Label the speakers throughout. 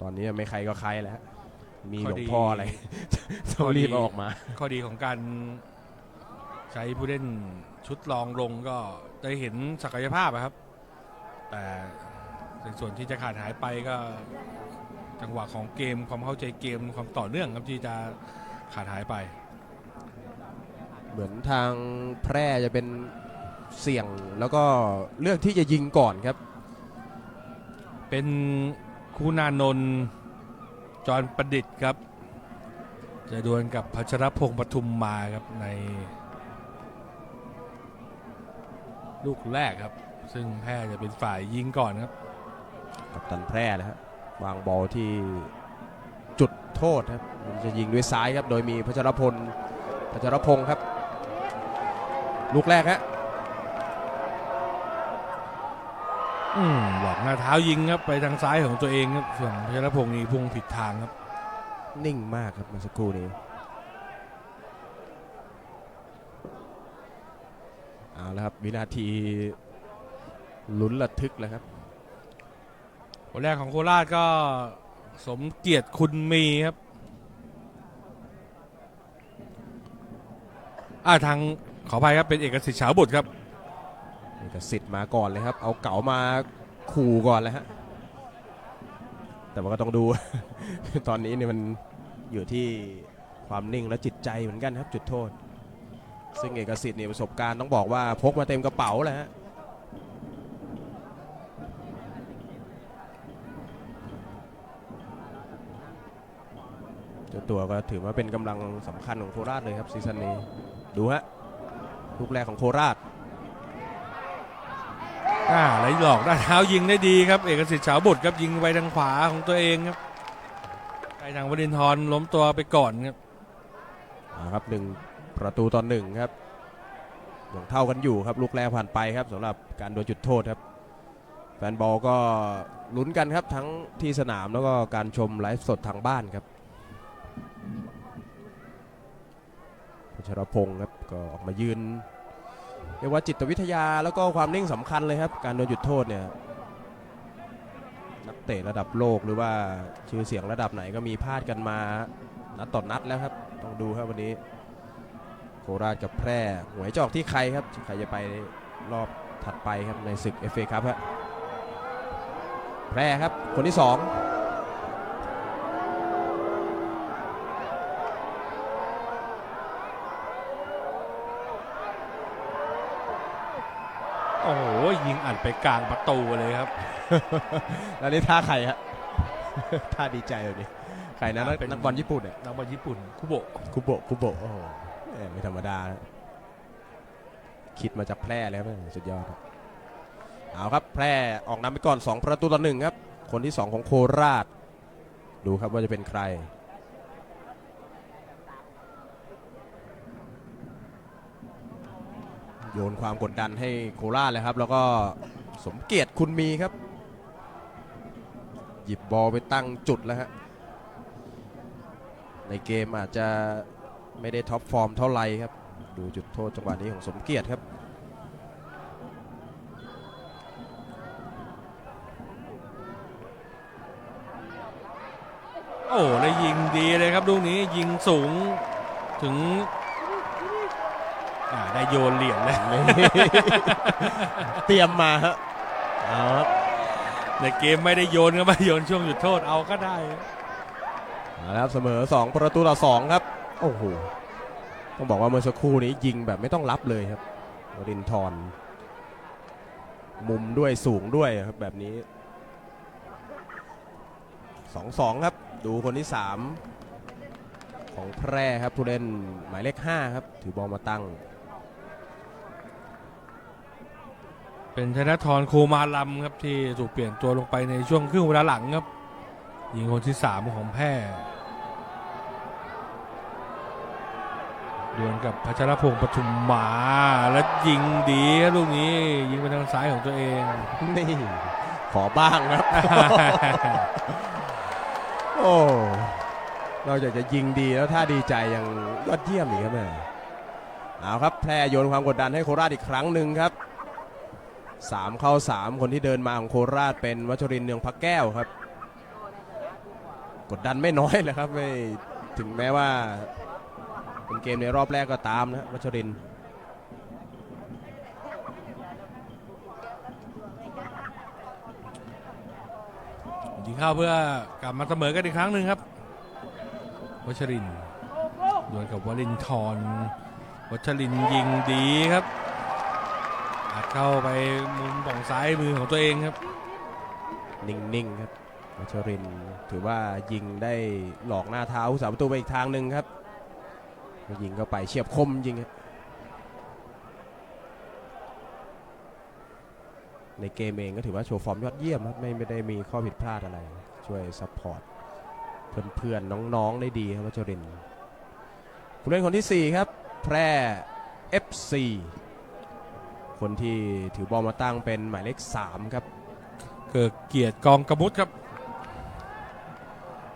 Speaker 1: ตอนนี้ไม่ใครก็ใครแล้วฮะมีห
Speaker 2: ข้
Speaker 1: ล
Speaker 2: อ
Speaker 1: วง
Speaker 2: ดี
Speaker 1: พ่ออะไรต้องรีบเอาออกมา
Speaker 2: ข้อดีของการใช้ผู้เล่นชุดรองลงก็ได้เห็นศักยภาพอะครับ แต่ในส่วนที่จะขาดหายไปก็จังหวะของเกมความเข้าใจเกมความต่อเนื่องครับที่จะขาดหายไป
Speaker 1: เหมือนทางแพร่จะเป็นเสี่ยงแล้วก็เลือกที่จะยิงก่อนครับ
Speaker 2: เป็น คุณานนท์จรประดิษฐ์ครับ จะดวลกับพัชรพงษ์ปทุมมาครับใน ลูกแรกครับ ซึ่งแพร่จะเป็นฝ่ายยิงก่อนครับ
Speaker 1: กับตันแพร่นะฮะวางบอลที่จุดโทษครับจะยิงด้วยซ้ายครับ โดยมีพัชรพลพัชรพงศ์ครับ ลูกแรกฮะ
Speaker 2: อืมหลอกหน้าเท้ายิงครับไปทางซ้ายของตัวเองครับส่วนพัชรพงษ์นี่พุ่งผิดทางครับ
Speaker 1: นิ่งมากครับเมื่อสักครู่นี้เอาละครับวินาทีลุ้นระทึกแล้วครับ
Speaker 2: คนแรกของโคราชก็สมเกียรติคุณมีครับอ่าทางขออภัยครับเป็นเอกสิทธิ์เฉาบุตรครับ
Speaker 1: เอกสิทธิ์มาก่อนเลยครับ เอาเก๋ามาขู่ก่อนเลยฮะ แต่ว่าก็ต้องดู ตอนนี้เนี่ยมันอยู่ที่ความนิ่งและจิตใจเหมือนกันครับจุดโทษ ซึ่งเอกสิทธิ์เนี่ยประสบการณ์ต้องบอกว่าพกมาเต็มกระเป๋าเลยฮะเจ้าตัวก็ถือว่าเป็นกำลังสำคัญของโคราชเลยครับซีซั่นนี้ ดูฮะลูกแรกของโคราช
Speaker 2: อ่าไหลหลอกด้านเท้ายิงได้ดีครับ เอกสิทธิ์เฉาบุตรครับยิงไปทางขวาของตัวเองครับไปทางวดินทร์ล้มตัวไปก่อนครับ
Speaker 1: ครับหนึ่งประตูต่อหนึ่งครับยังเท่ากันอยู่ครับลูกแรกผ่านไปครับสำหรับการโดนจุดโทษครับแฟนบอลก็ลุ้นกันครับทั้งที่สนามแล้วก็การชมไลฟ์สดทางบ้านครับพชรพงศ์ครับก็ออกมายืน เรียกว่าจิตวิทยาแล้วก็ความนิ่งสำคัญเลยครับ การโดนจุดโทษเนี่ยนักเตะระดับโลกหรือว่าชื่อเสียงระดับไหนก็มีพลาดกันมานัดต่อนนัดแล้วครับ ต้องดูครับวันนี้ โคราชกับแพร่หวยจอกที่ใครครับใครจะไปรอบถัดไปครับในศึก FA ครับฮะแพร่ครับคนที่สอง
Speaker 2: โอ้โหยิงอัดไปกลางประตูเลยครับ
Speaker 1: แล้วนี่ท่าใครฮะท่าดีใจแบบนี้ใครนะนัก
Speaker 2: เป็น
Speaker 1: นักบอลญี่ปุ่นเนี่ย
Speaker 2: นักบอลญี่ปุ่นคุโบะ
Speaker 1: คุโบะคุโบะโอ้โหแหม่ไม่ธรรมดานะคิดมาจากแพร่แล้วนะสุดยอดครับเอาครับแพร่ออกนำไปก่อน 2 ประตูต่อหนึ่งครับ คนที่ 2 ของโคราช ดูครับว่าจะเป็นใคร โยนความกดดันให้โคราชเลยครับ แล้วก็สมเกียรติคุณมีครับ หยิบบอลไปตั้งจุดแล้วฮะในเกมอาจจะไม่ได้ท็อปฟอร์มเท่าไหร่ครับ ดูจุดโทษจังหวะนี้ของสมเกียรติครับ
Speaker 2: โอ้ได้ยิงดีเลยครับลูกนี้ยิงสูงถึง อ่าได้โยนเหรียญเลย
Speaker 1: เตรียมมาฮะเอาครับ
Speaker 2: ในเกมไม่ได้โยนก็ไม่โยนช่วงหยุดโทษเอาก็ได้
Speaker 1: เอาละครับเสมอ 2 ประตูต่อ2ครับ โอ้โห ต้องบอกว่าเมื่อสักครู่นี้ยิงแบบไม่ต้องรับเลยครับวรินทร์มุมด้วยสูงด้วยครับแบบนี้ 2-2 ครับ ดูคนที่ 3 ของแพร่ครับผู้เล่นหมายเลข 5 ครับ ถือบอลมาตั้ง
Speaker 2: เป็นธนทรโคมาลัมครับที่ถูกเปลี่ยนตัวลงไปในช่วงครึ่งเวลาหลังครับยิงคนที่สามของแพร่ดวลกับพัชรพงษ์ปทุมมาแล้วยิงดีครับลูกนี้ยิงไปทางซ้ายของตัวเอง
Speaker 1: นี่ ขอบ้างครับ โอ้นอกจากจะยิงดีแล้วถ้าดีใจยังยอดเยี่ยมอีกครับแม่เอาครับแพร่โยนความกดดันให้โคราชอีกครั้งหนึ่งครับ สามเข้าสามคนที่เดินมาของโคราชเป็นวัชรินเนืองพักแก้วครับ กดดันไม่น้อยเลยครับไม่ถึงแม้ว่าเป็นเกมในรอบแรกก็ตามนะวัชริน
Speaker 2: ยิงเข้าเพื่อกลับมาเสมอกันอีกครั้งหนึ่งครับ วัชรินทร์ดวลกับวลินทรวัชรินยิงดีครับ อัดเข้าไปมุมฝั่งซ้ายมือของตัวเองครับ
Speaker 1: นิ่งๆครับวัชรินถือว่ายิงได้หลอกหน้าเท้าสาประตูไปอีกทางหนึ่งครับ ยิงเข้าไปเฉียบคมจริงครับในเกมเองก็ถือว่าโชว์ฟอร์มยอดเยี่ยมครับไม่ไม่ได้มีข้อผิดพลาดอะไร ช่วยซัพพอร์ตเพื่อนๆน้องๆได้ดีครับวัชรินผู้เล่นคนที่ 4 ครับ แพร่ FC คนที่ถือบอลมาตั้งเป็นหมายเลข3ครับ
Speaker 2: เกิดเกียรติกองกระมุดครับ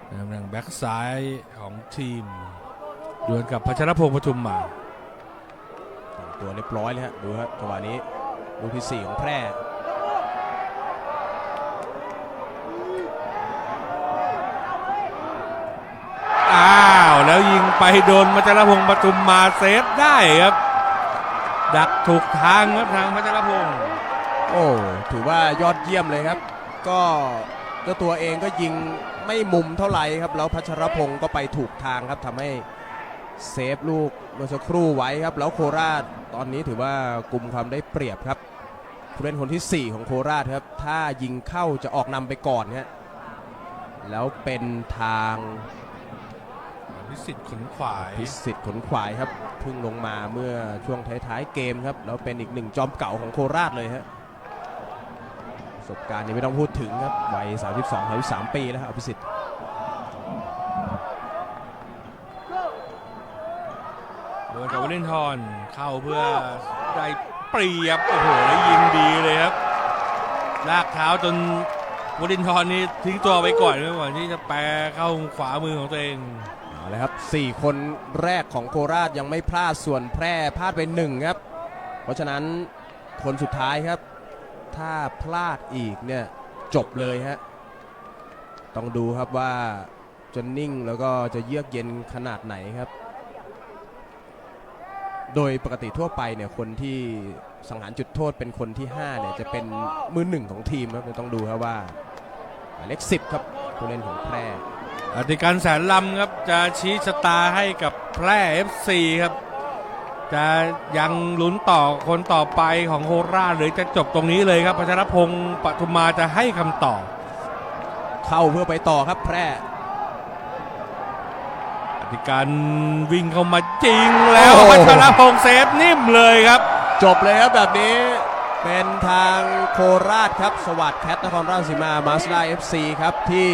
Speaker 2: ในตำแหน่งแบ็กซ้ายของทีมดวลกับพัชรพงศ์ปทุมมา
Speaker 1: แต่งตัวเรียบร้อยเลยฮะดูครับจังหวะนี้ลูกที่ 4 ของแพร่
Speaker 2: อ้าว แล้วยิงไปโดนพัชรพงศ์ปทุมมาเซฟได้ครับ ดักถูกทางครับทางพัชรพงศ์
Speaker 1: โอ้ถือว่ายอดเยี่ยมเลยครับ ก็เจ้าตัวเองก็ยิงไม่มุมเท่าไหร่ครับ แล้วพัชรพงศ์ก็ไปถูกทางครับทำให้เซฟลูกเมื่อสักครู่ไว้ครับ แล้วโคราชตอนนี้ถือว่ากลุ่มความได้เปรียบครับผู้เล่นคนที่ 4 ของโคราชครับ ถ้ายิงเข้าจะออกนำไปก่อนฮะแล้วเป็นทาง
Speaker 2: พิสิทธิ์ขนขวาย
Speaker 1: พิสิทธิ์ขนขวายครับเพิ่งลงมาเมื่อช่วงท้ายๆเกมครับแล้วเป็นอีกหนึ่งจอมเก่าของโคราชเลยฮะประสบการณ์นี่ไม่ต้องพูดถึงครับวัย32 33ปีแล้วครับอภิสิทธิ์
Speaker 2: โดนกับวลินทรเข้าเพื่อได้เปรียบโอ้โหแล้วยิงดีเลยครับลากเท้าจนวลินทรนี่ทิ้งตัวไปก่อนเมื่อก่อนที่จะแปรเข้าขวามือของตัวเอง
Speaker 1: เอาเลยครับ 4 คนแรกของโคราชยังไม่พลาดส่วนแพร่พลาดไปหนึ่งครับ เพราะฉะนั้นคนสุดท้ายครับ ถ้าพลาดอีกเนี่ยจบเลยฮะต้องดูครับว่าจะนิ่งแล้วก็จะเยือกเย็นขนาดไหนครับ โดยปกติทั่วไปเนี่ยคนที่สังหารจุดโทษเป็นคนที่5เนี่ยจะเป็นมือหนึ่งของทีมครับต้องดูครับว่าหมายเลข10ครับผู้เล่นของแพร่
Speaker 2: อธิการแสนลำครับจะชี้ชะตาให้กับแพร่ FC ครับ จะยังลุ้นต่อคนต่อไปของโคราชหรือจะจบตรงนี้เลยครับพัชรพงศ์ปทุมมาจะให้คำตอบ
Speaker 1: เข้าเพื่อไปต่อครับแพร่
Speaker 2: อธิการวิ่งเข้ามาจริงแล้ว
Speaker 1: โอ้โห
Speaker 2: พัชรพงศ์เซฟนิ่มเลยครับ
Speaker 1: จบเลยครับแบบนี้เป็นทางโคราชครับสวัสดิ์แคทนครราชสีมามาสด้าเอฟซีครับที่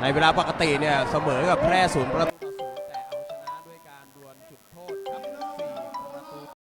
Speaker 1: ในเวลาปกติเนี่ยเสมอกับแพร่ศูนย์ประ